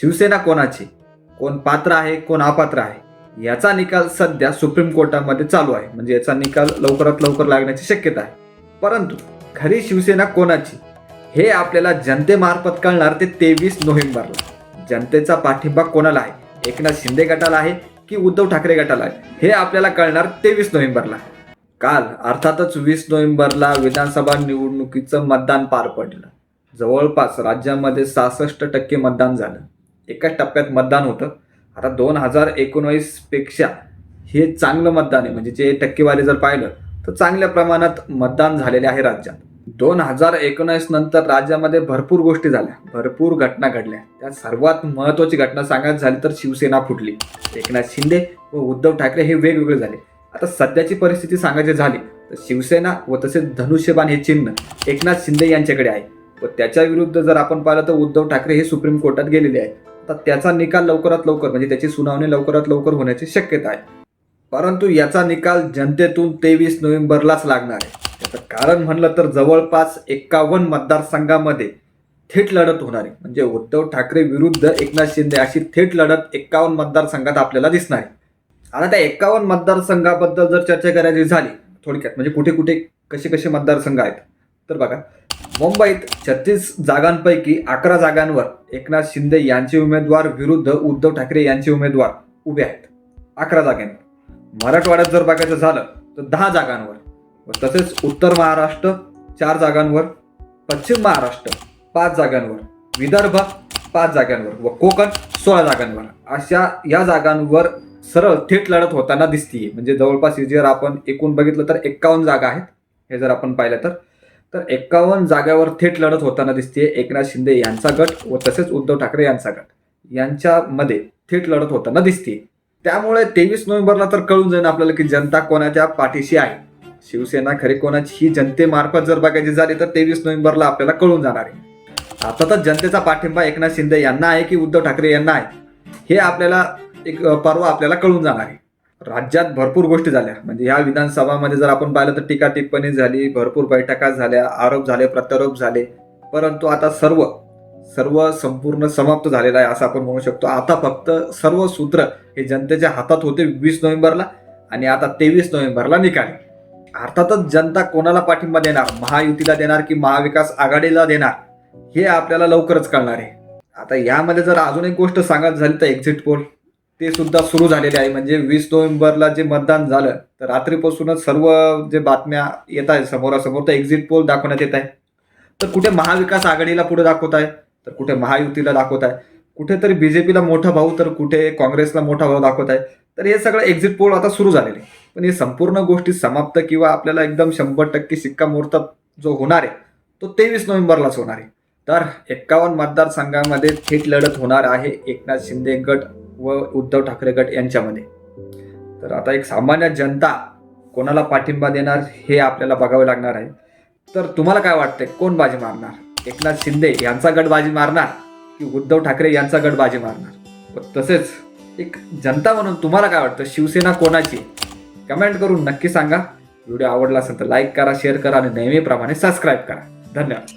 शिवसेना कोणाची? कोण पात्र आहे कोण अपात्र आहे? याचा निकाल सध्या सुप्रीम कोर्टामध्ये चालू आहे. म्हणजे याचा निकाल लवकरात लवकर लागण्याची शक्यता आहे. परंतु खरी शिवसेना कोणाची? हे आपल्याला जनतेमार्फत कळणार ते तेवीस नोव्हेंबरला. जनतेचा पाठिंबा कोणाला आहे? एकनाथ शिंदे गटाला आहे की उद्धव ठाकरे गटाला आहे? हे आपल्याला कळणार तेवीस नोव्हेंबरला. काल अर्थातच वीस नोव्हेंबरला विधानसभा निवडणुकीचं मतदान पार पडलं. जवळपास राज्यामध्ये सहासष्ट टक्के मतदान झालं. एकाच टप्प्यात मतदान होतं. आता दोन हजार एकोणवीसपेक्षा हे चांगलं मतदान आहे. म्हणजे जे टक्केवारी जर पाहिलं तर चांगल्या प्रमाणात मतदान झालेले आहे राज्यात. दोन हजार एकोणावीस नंतर राज्यामध्ये भरपूर गोष्टी झाल्या. भरपूर घटना घडल्या. त्यात सर्वात महत्वाची घटना सांगायची झाली तर शिवसेना फुटली. एकनाथ शिंदे व उद्धव ठाकरे हे वेगवेगळे झाले. आता सध्याची परिस्थिती सांगायची झाली तर शिवसेना व तसेच धनुष्यबाण हे चिन्ह एकनाथ शिंदे यांच्याकडे आहे. व त्याच्या विरुद्ध जर आपण पाहिलं तर उद्धव ठाकरे हे सुप्रीम कोर्टात गेलेले आहे तर त्याचा निकाल लवकरात लवकर म्हणजे त्याची सुनावणी लवकरात लवकर होण्याची शक्यता आहे. परंतु याचा निकाल जनतेतून तेवीस नोव्हेंबरलाच लागणार आहे. त्याचं कारण म्हणलं तर जवळपास एक्कावन्न मतदारसंघामध्ये थेट लढत होणार आहे. म्हणजे उद्धव ठाकरे विरुद्ध एकनाथ शिंदे अशी थेट लढत एक्कावन्न मतदारसंघात आपल्याला दिसणार आहे. आता त्या एक्कावन्न मतदारसंघाबद्दल जर चर्चा करायची झाली थोडक्यात म्हणजे कुठे कुठे कसे कसे मतदारसंघ आहेत तर बघा मुंबईत छत्तीस जागांपैकी अकरा जागांवर एकनाथ शिंदे यांचे उमेदवार विरुद्ध उद्धव ठाकरे यांचे उमेदवार उभे आहेत. अकरा जागांवर. मराठवाड्यात जर बघायचं झालं तर दहा जागांवर. व तसेच उत्तर महाराष्ट्र चार जागांवर पश्चिम महाराष्ट्र पाच जागांवर विदर्भ पाच जागांवर व कोकण सोळा जागांवर. अशा या जागांवर सरळ थेट लढत होताना दिसतीये. म्हणजे जवळपास हे जर आपण एकूण बघितलं तर एक्कावन्न जागा आहेत. हे जर आपण पाहिलं तर तर एक्कावन्न जागावर थेट लढत होताना दिसते एकनाथ शिंदे यांचा गट व तसेच उद्धव ठाकरे यांचा गट. यांच्यामध्ये थेट लढत होताना दिसते त्यामुळे तेवीस नोव्हेंबरला तर कळून जाईल आपल्याला की जनता कोणाच्या पाठीशी आहे. शिवसेना खरी कोणाची? ही जनतेमार्फत जर बघायची झाली तर तेवीस नोव्हेंबरला आपल्याला कळून जाणार आहे. आता तर जनतेचा पाठिंबा एकनाथ शिंदे यांना आहे की उद्धव ठाकरे यांना आहे? हे आपल्याला एक अ, परवा आपल्याला कळून जाणार आहे. राज्यात भरपूर गोष्टी झाल्या. म्हणजे ह्या विधानसभामध्ये जर आपण पाहिलं तर टीका टिप्पणी झाली भरपूर बैठका झाल्या आरोप झाले प्रत्यारोप झाले. परंतु आता सर्व सर्व संपूर्ण समाप्त झालेलं आहे असं आपण म्हणू शकतो. आता फक्त सर्व सूत्र हे जनतेच्या हातात होते वीस नोव्हेंबरला आणि आता तेवीस नोव्हेंबरला निकाल अर्थातच जनता कोणाला पाठिंबा देणार? महायुतीला देणार की महाविकास आघाडीला देणार? हे आपल्याला लवकरच कळणार आहे. आता यामध्ये जर अजून एक गोष्ट सांगायची झाली तर एक्झिट पोल ते सुद्धा सुरू झालेले आहे. म्हणजे वीस नोव्हेंबरला जे मतदान झालं तर रात्रीपासूनच सर्व जे बातम्या येत आहेत समोरासमोर तर एक्झिट पोल दाखवण्यात येत आहे. तर कुठे महाविकास आघाडीला पुढे दाखवत आहे तर कुठे महायुतीला दाखवत आहे. कुठेतरी बीजेपीला मोठा भाऊ तर कुठे काँग्रेसला मोठा भाऊ दाखवत आहे. तर हे सगळं एक्झिट पोल आता सुरू झालेले. आहे. पण हे संपूर्ण गोष्टी समाप्त किंवा आपल्याला एकदम शंभर टक्के सिक्कामोर्तब जो होणार आहे तो तेवीस नोव्हेंबरलाच होणार आहे. तर एक्कावन्न मतदारसंघामध्ये थेट लढत होणार आहे एकनाथ शिंदे गट. व उद्धव ठाकरे गट यांच्यामध्ये. तर आता एक सामान्य जनता कोणाला पाठिंबा देणार हे आपल्याला बघावं लागणार आहे. तर तुम्हाला काय वाटतंय कोण बाजी मारणार? एकनाथ शिंदे यांचा गट बाजी मारणार की उद्धव ठाकरे यांचा गट बाजी मारणार? तसेच एक जनता म्हणून तुम्हाला काय वाटतं शिवसेना कोणाची? कमेंट करून नक्की सांगा. व्हिडिओ आवडला असेल तर लाईक करा शेअर करा आणि नेहमीप्रमाणे सबस्क्राईब करा. धन्यवाद.